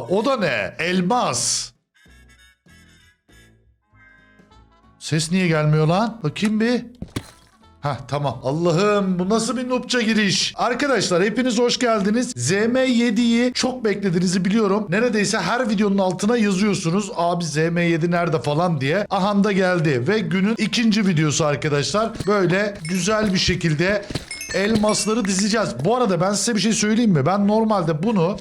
O da ne? Elmas. Ses niye gelmiyor lan? Bakayım bir. Hah tamam. Allah'ım bu nasıl bir nupça giriş. Arkadaşlar hepiniz hoş geldiniz. ZM7'yi çok beklediğinizi biliyorum. Neredeyse her videonun altına yazıyorsunuz. Abi ZM7 nerede falan diye. Ahanda geldi ve günün ikinci videosu arkadaşlar. Böyle güzel bir şekilde elmasları dizeceğiz. Bu arada ben size bir şey söyleyeyim mi? Ben normalde bunu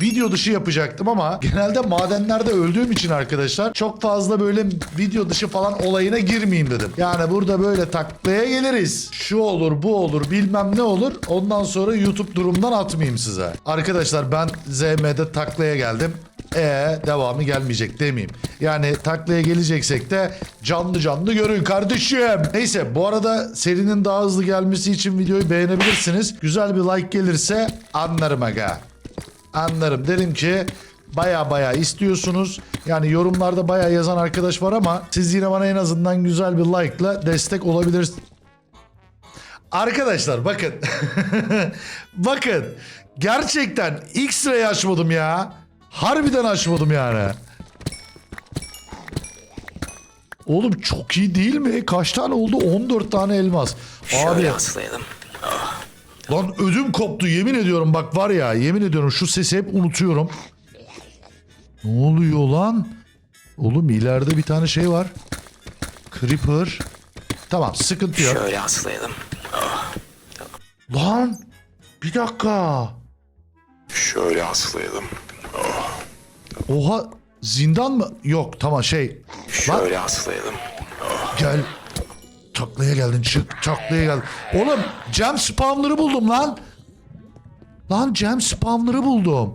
video dışı yapacaktım ama genelde madenlerde öldüğüm için arkadaşlar çok fazla böyle video dışı falan olayına girmeyeyim dedim. Yani burada böyle taklaya geliriz. Şu olur bu olur bilmem ne olur. Ondan sonra YouTube durumdan atmayayım size. Arkadaşlar ben ZM'de taklaya geldim. E devamı gelmeyecek demeyeyim. Yani taklaya geleceksek de canlı canlı görün kardeşim. Neyse bu arada serinin daha hızlı gelmesi için videoyu beğenebilirsiniz. Güzel bir like gelirse anlarım aga. Anlarım derim ki baya baya istiyorsunuz. Yani yorumlarda baya yazan arkadaş var ama siz yine bana en azından güzel bir like'la destek olabilirsiniz. Arkadaşlar bakın. bakın. Gerçekten X-ray açmadım ya. Harbiden açmadım yani. Oğlum çok iyi değil mi? Kaç tane oldu? 14 tane elmas. Şöyle Abi aslayalım. lan ödüm koptu yemin ediyorum bak var ya yemin ediyorum şu sesi hep unutuyorum. Ne oluyor lan? Oğlum ileride bir tane şey var. Creeper. Tamam sıkıntı yok. Şöyle aslayalım. Lan bir dakika. Şöyle aslayalım. Oha zindan mı? Yok tamam şey. Şöyle aslayalım. gel. Taklaya geldin çık. Taklaya geldin. Oğlum cam spamları buldum lan. Lan cam spamları buldum.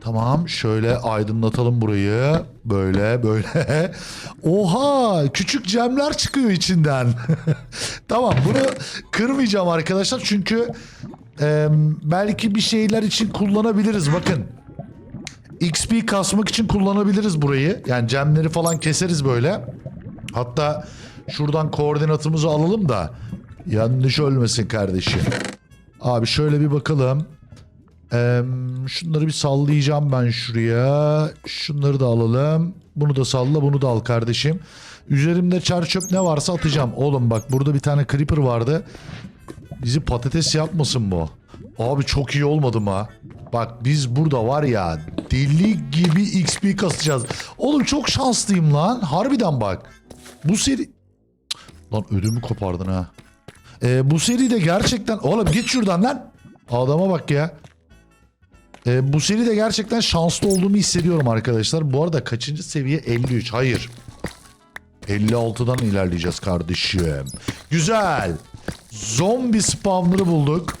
Tamam şöyle aydınlatalım burayı. Böyle böyle. Oha küçük cemler çıkıyor içinden. tamam bunu kırmayacağım arkadaşlar çünkü e, belki bir şeyler için kullanabiliriz bakın. XP kasmak için kullanabiliriz burayı. Yani cemleri falan keseriz böyle. Hatta şuradan koordinatımızı alalım da yanlış ölmesin kardeşim. Abi şöyle bir bakalım. Ee, şunları bir sallayacağım ben şuraya. Şunları da alalım. Bunu da salla bunu da al kardeşim. Üzerimde çer çöp ne varsa atacağım. Oğlum bak burada bir tane creeper vardı. Bizi patates yapmasın bu. Abi çok iyi olmadı mı? ha? Bak biz burada var ya deli gibi XP kasacağız. Oğlum çok şanslıyım lan. Harbiden bak. Bu seri... Lan ödümü kopardın ha. Ee, bu seride gerçekten... Oğlum git şuradan lan. Adama bak ya. Ee, bu seride gerçekten şanslı olduğumu hissediyorum arkadaşlar. Bu arada kaçıncı seviye? 53. Hayır. 56'dan ilerleyeceğiz kardeşim. Güzel. Zombi spawner'ı bulduk.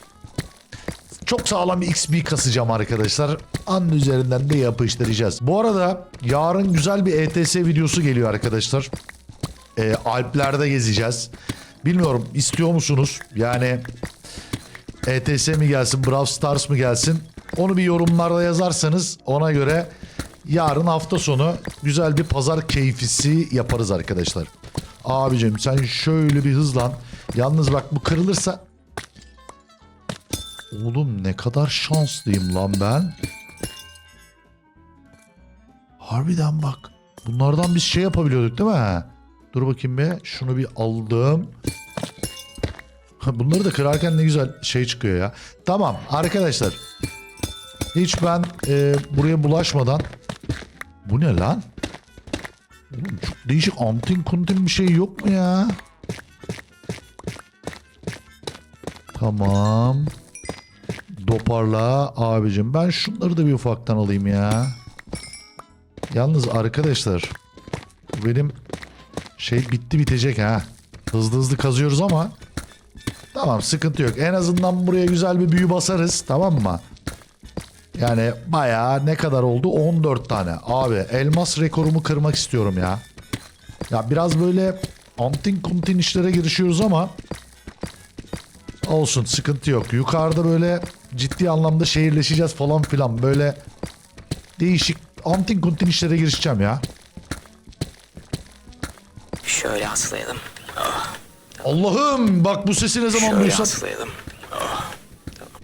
Çok sağlam bir XP kasacağım arkadaşlar. An üzerinden de yapıştıracağız. Bu arada yarın güzel bir ETS videosu geliyor arkadaşlar. Ee, Alplerde gezeceğiz. Bilmiyorum istiyor musunuz? Yani ETS mi gelsin, Brawl Stars mı gelsin? Onu bir yorumlarda yazarsanız ona göre yarın hafta sonu güzel bir pazar keyfisi yaparız arkadaşlar. Abicim sen şöyle bir hızlan. Yalnız bak bu kırılırsa... Oğlum ne kadar şanslıyım lan ben. Harbiden bak. Bunlardan biz şey yapabiliyorduk değil mi? Dur bakayım bir. Şunu bir aldım. Bunları da kırarken ne güzel şey çıkıyor ya. Tamam arkadaşlar. Hiç ben e, buraya bulaşmadan. Bu ne lan? Çok değişik antin kuntin bir şey yok mu ya? Tamam. Doparla abicim. Ben şunları da bir ufaktan alayım ya. Yalnız arkadaşlar. Benim şey bitti bitecek ha. Hızlı hızlı kazıyoruz ama. Tamam sıkıntı yok. En azından buraya güzel bir büyü basarız. Tamam mı? Yani bayağı ne kadar oldu? 14 tane. Abi elmas rekorumu kırmak istiyorum ya. Ya biraz böyle antin kuntin işlere girişiyoruz ama olsun sıkıntı yok. Yukarıda böyle ciddi anlamda şehirleşeceğiz falan filan. Böyle değişik antin kuntin işlere girişeceğim ya. Şöyle aslayalım. Allah'ım bak bu sesi ne zaman Şöyle duysam. aslayalım.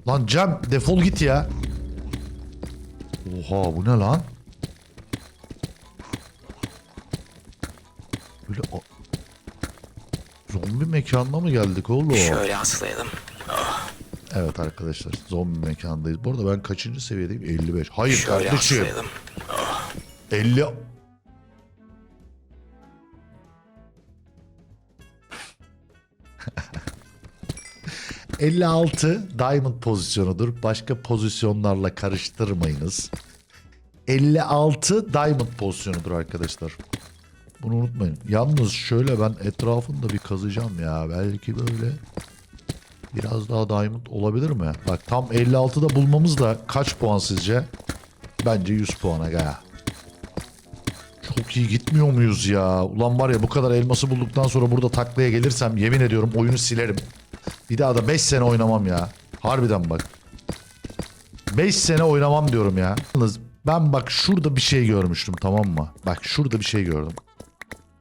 Lan Cem defol git ya. Oha bu ne lan? Böyle a- zombi mekanına mı geldik oğlum? Şöyle aslayalım. Evet arkadaşlar zombi mekandayız. Bu arada ben kaçıncı seviyedeyim? 55. Hayır Şöyle kardeşim. aslayalım. 50. ...56 diamond pozisyonudur. Başka pozisyonlarla karıştırmayınız. 56 diamond pozisyonudur arkadaşlar. Bunu unutmayın. Yalnız şöyle ben etrafını da bir kazacağım ya. Belki böyle biraz daha diamond olabilir mi? Bak tam 56'da bulmamız da kaç puan sizce? Bence 100 puana gaya. Çok iyi gitmiyor muyuz ya? Ulan var ya bu kadar elması bulduktan sonra burada taklaya gelirsem yemin ediyorum oyunu silerim. Bir daha da 5 sene oynamam ya. Harbiden bak. 5 sene oynamam diyorum ya. Yalnız ben bak şurada bir şey görmüştüm tamam mı? Bak şurada bir şey gördüm.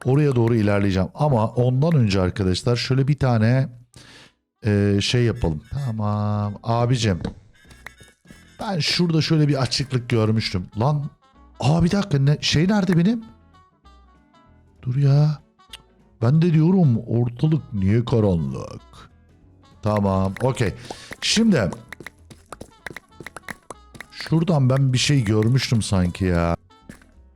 Oraya doğru ilerleyeceğim. Ama ondan önce arkadaşlar şöyle bir tane eee, şey yapalım. Tamam abicim. Ben şurada şöyle bir açıklık görmüştüm. Lan Aa bir dakika ne, şey nerede benim? Dur ya. Ben de diyorum ortalık niye karanlık? Tamam okey. Şimdi şuradan ben bir şey görmüştüm sanki ya.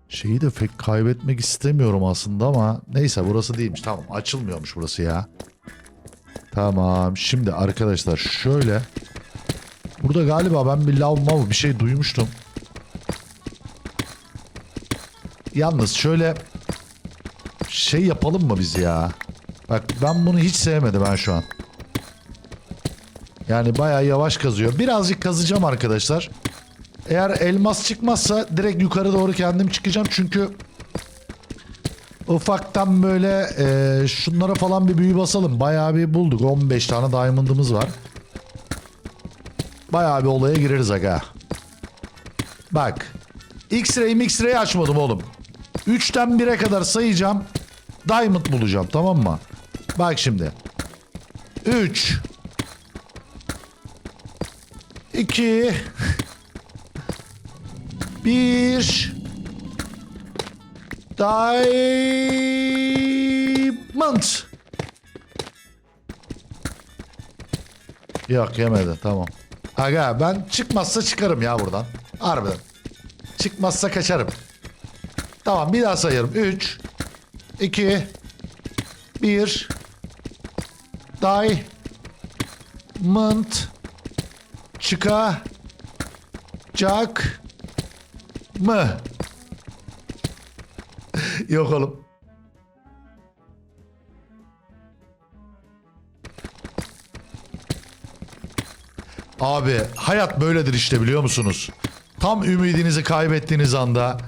Şeyi de pek kaybetmek istemiyorum aslında ama neyse burası değilmiş. Tamam açılmıyormuş burası ya. Tamam şimdi arkadaşlar şöyle. Burada galiba ben bir lav mav bir şey duymuştum. Yalnız şöyle şey yapalım mı biz ya? Bak ben bunu hiç sevmedim ben şu an. Yani bayağı yavaş kazıyor. Birazcık kazacağım arkadaşlar. Eğer elmas çıkmazsa direkt yukarı doğru kendim çıkacağım. Çünkü ufaktan böyle e, şunlara falan bir büyü basalım. Bayağı bir bulduk. 15 tane diamond'ımız var. Bayağı bir olaya gireriz aga. Bak. X-ray X-ray açmadım oğlum. 3'ten 1'e kadar sayacağım. Diamond bulacağım tamam mı? Bak şimdi. 3 2 1 Diamond Yok yemedi tamam. Aga ben çıkmazsa çıkarım ya buradan. Harbiden. Çıkmazsa kaçarım. Tamam bir daha sayarım. 3 2 1 Diamond çıkacak mı? Yok oğlum. Abi hayat böyledir işte biliyor musunuz? Tam ümidinizi kaybettiğiniz anda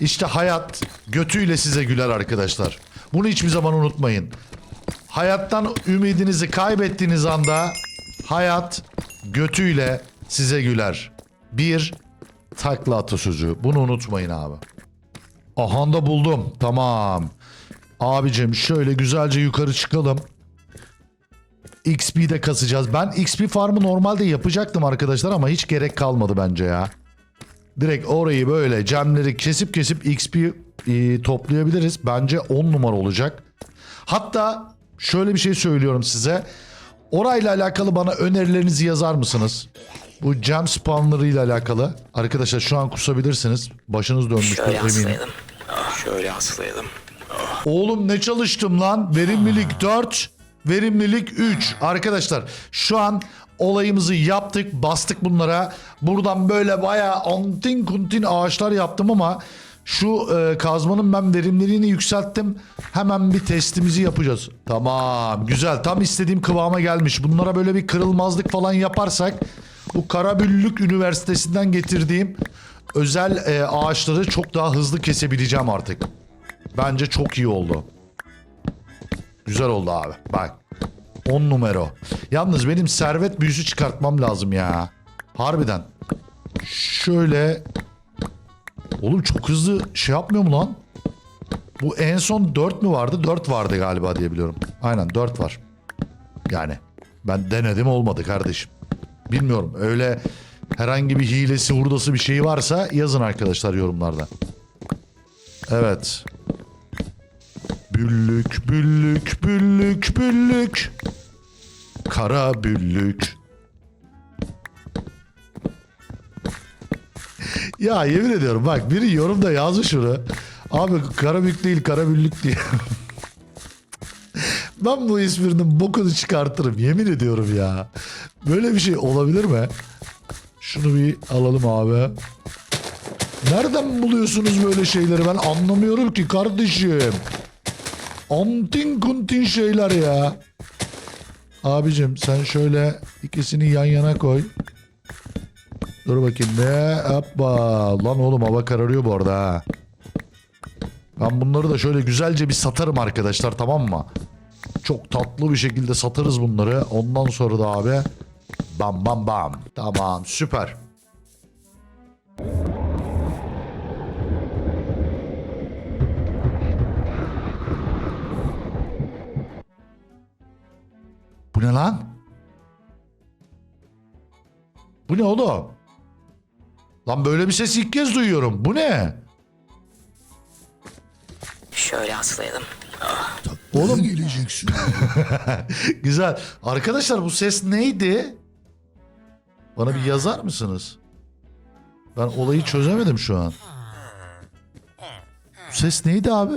işte hayat götüyle size güler arkadaşlar. Bunu hiçbir zaman unutmayın. Hayattan ümidinizi kaybettiğiniz anda hayat götüyle size güler. Bir takla atasözü. Bunu unutmayın abi. Ahanda buldum. Tamam. Abicim şöyle güzelce yukarı çıkalım. XP'de kasacağız. Ben XP farmı normalde yapacaktım arkadaşlar ama hiç gerek kalmadı bence ya. Direkt orayı böyle gemleri kesip kesip XP e, toplayabiliriz. Bence 10 numara olacak. Hatta şöyle bir şey söylüyorum size. Orayla alakalı bana önerilerinizi yazar mısınız? Bu gem spawnlarıyla alakalı. Arkadaşlar şu an kusabilirsiniz. Başınız dönmüştür Şöyle eminim. aslayalım. Şöyle aslayalım. Oğlum ne çalıştım lan? Verimlilik 4, verimlilik 3. Arkadaşlar şu an olayımızı yaptık, bastık bunlara. Buradan böyle bayağı antin kuntin ağaçlar yaptım ama şu e, kazmanın ben verimliliğini yükselttim. Hemen bir testimizi yapacağız. Tamam, güzel. Tam istediğim kıvama gelmiş. Bunlara böyle bir kırılmazlık falan yaparsak bu Karabüllük Üniversitesi'nden getirdiğim özel e, ağaçları çok daha hızlı kesebileceğim artık. Bence çok iyi oldu. Güzel oldu abi. Bak. 10 numara. Yalnız benim servet büyüsü çıkartmam lazım ya. Harbiden. Şöyle. Oğlum çok hızlı şey yapmıyor mu lan? Bu en son 4 mü vardı? 4 vardı galiba diye biliyorum. Aynen 4 var. Yani ben denedim olmadı kardeşim. Bilmiyorum öyle Herhangi bir hilesi, hurdası bir şeyi varsa yazın arkadaşlar yorumlarda. Evet. Büllük, büllük, büllük, büllük. Kara büllük. Ya yemin ediyorum bak biri yorumda yazmış şunu. Abi kara büllük değil kara büllük diye. ben bu esprinin bokunu çıkartırım yemin ediyorum ya. Böyle bir şey olabilir mi? Şunu bir alalım abi. Nereden buluyorsunuz böyle şeyleri ben anlamıyorum ki kardeşim. Antin kuntin şeyler ya. Abicim sen şöyle ikisini yan yana koy. Dur bakayım ne? Hoppa. Lan oğlum hava kararıyor bu arada ha. Ben bunları da şöyle güzelce bir satarım arkadaşlar tamam mı? Çok tatlı bir şekilde satarız bunları. Ondan sonra da abi bam bam bam. Tamam süper. Bu ne lan? Bu ne oğlum? Lan böyle bir ses ilk kez duyuyorum. Bu ne? Şöyle aslayalım. Oğlum geleceksin. güzel. Arkadaşlar bu ses neydi? Bana bir yazar mısınız? Ben olayı çözemedim şu an. Bu ses neydi abi?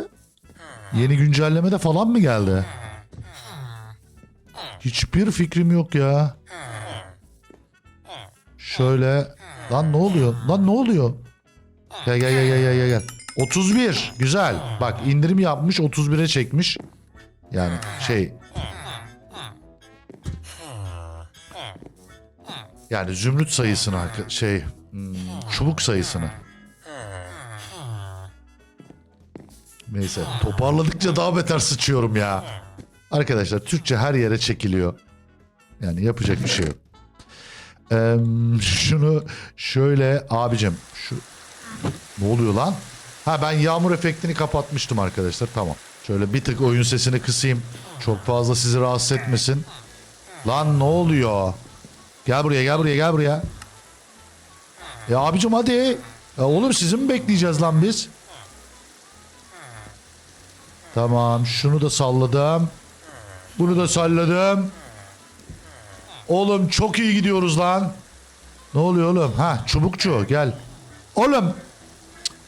Yeni güncellemede falan mı geldi? Hiçbir fikrim yok ya. Şöyle. Lan ne oluyor? Lan ne oluyor? Gel gel gel gel gel gel, gel. 31. Güzel. Bak indirim yapmış 31'e çekmiş. Yani şey. Yani zümrüt sayısını şey hmm, çubuk sayısını. Neyse toparladıkça daha beter sıçıyorum ya. Arkadaşlar Türkçe her yere çekiliyor. Yani yapacak bir şey yok. Eee, şunu şöyle abicim şu ne oluyor lan? Ha ben yağmur efektini kapatmıştım arkadaşlar. Tamam. Şöyle bir tık oyun sesini kısayım. Çok fazla sizi rahatsız etmesin. Lan ne oluyor? Gel buraya gel buraya gel buraya. Ya abicim hadi. Ya oğlum sizi mi bekleyeceğiz lan biz? Tamam şunu da salladım. Bunu da salladım. Oğlum çok iyi gidiyoruz lan. Ne oluyor oğlum? Ha çubukçu gel. Oğlum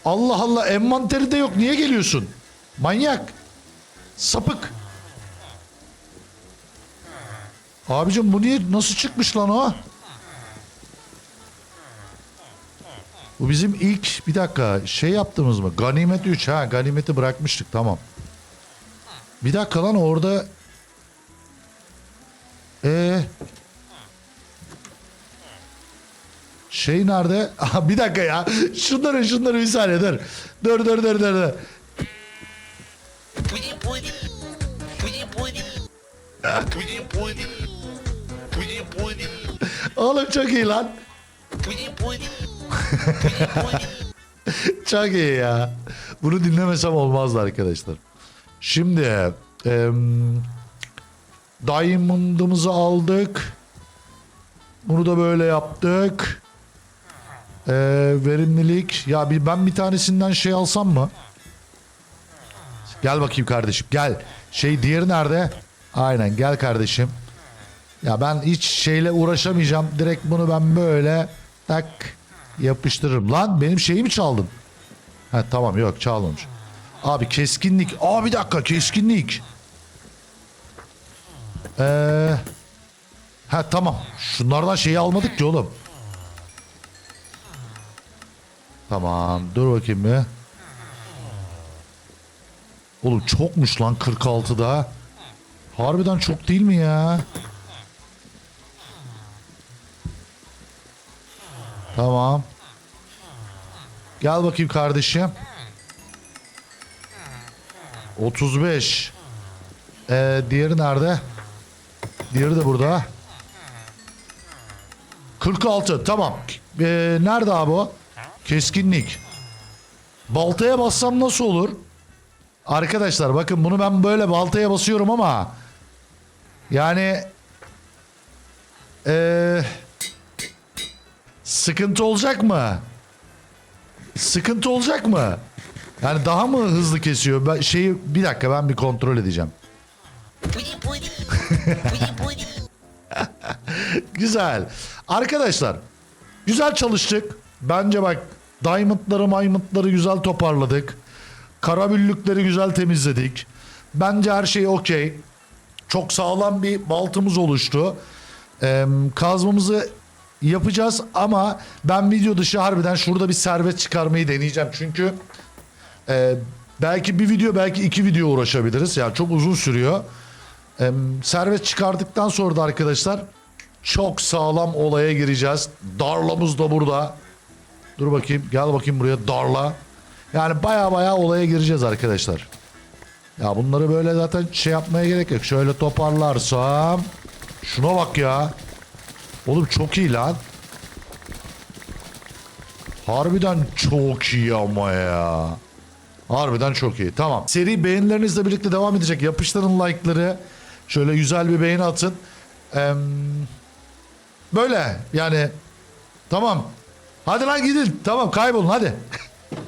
Allah Allah envanteri de yok. Niye geliyorsun? Manyak. Sapık. Abicim bu niye nasıl çıkmış lan o? Bu bizim ilk bir dakika şey yaptığımız mı? Ganimet 3 ha ganimeti bırakmıştık tamam. Bir dakika lan orada ee şey nerede? Aha, bir dakika ya. Şunları şunları bir saniye dur. Dur dur dur dur. dur. Oğlum çok iyi lan. Çok iyi ya. Bunu dinlemesem olmazdı arkadaşlar. Şimdi em, Diamond'ımızı aldık. Bunu da böyle yaptık. Ee, verimlilik. Ya bir, ben bir tanesinden şey alsam mı? Gel bakayım kardeşim gel. Şey diğeri nerede? Aynen gel kardeşim. Ya ben hiç şeyle uğraşamayacağım. Direkt bunu ben böyle tak yapıştırırım. Lan benim şeyi mi çaldın? Ha tamam yok çalmamış. Abi keskinlik. Aa bir dakika keskinlik. Ee, ha tamam. Şunlardan şeyi almadık ki oğlum. Tamam dur bakayım bir. Oğlum çokmuş lan 46'da. Harbiden çok değil mi ya? Tamam. Gel bakayım kardeşim. 35. Ee, diğeri nerede? Diğeri de burada. 46 tamam. Ee, nerede abi o? Keskinlik. Baltaya bassam nasıl olur? Arkadaşlar bakın bunu ben böyle baltaya basıyorum ama yani ee, Sıkıntı olacak mı? Sıkıntı olacak mı? Yani daha mı hızlı kesiyor? Ben şeyi bir dakika ben bir kontrol edeceğim. Güzel. Arkadaşlar güzel çalıştık. Bence bak diamondları maymutları güzel toparladık. Karabüllükleri güzel temizledik. Bence her şey okey. Çok sağlam bir baltımız oluştu. Ee, kazmamızı yapacağız ama ben video dışı harbiden şurada bir servet çıkarmayı deneyeceğim. Çünkü e, belki bir video belki iki video uğraşabiliriz. Yani çok uzun sürüyor. Ee, servet çıkardıktan sonra da arkadaşlar çok sağlam olaya gireceğiz. Darlamız da burada. Dur bakayım gel bakayım buraya darla. Yani baya baya olaya gireceğiz arkadaşlar. Ya bunları böyle zaten şey yapmaya gerek yok. Şöyle toparlarsam. Şuna bak ya. Oğlum çok iyi lan. Harbiden çok iyi ama ya. Harbiden çok iyi. Tamam. Seri beğenilerinizle birlikte devam edecek. Yapıştırın like'ları. Şöyle güzel bir beğeni atın. Eee, böyle yani. Tamam. Hadi lan gidin. Tamam kaybolun hadi.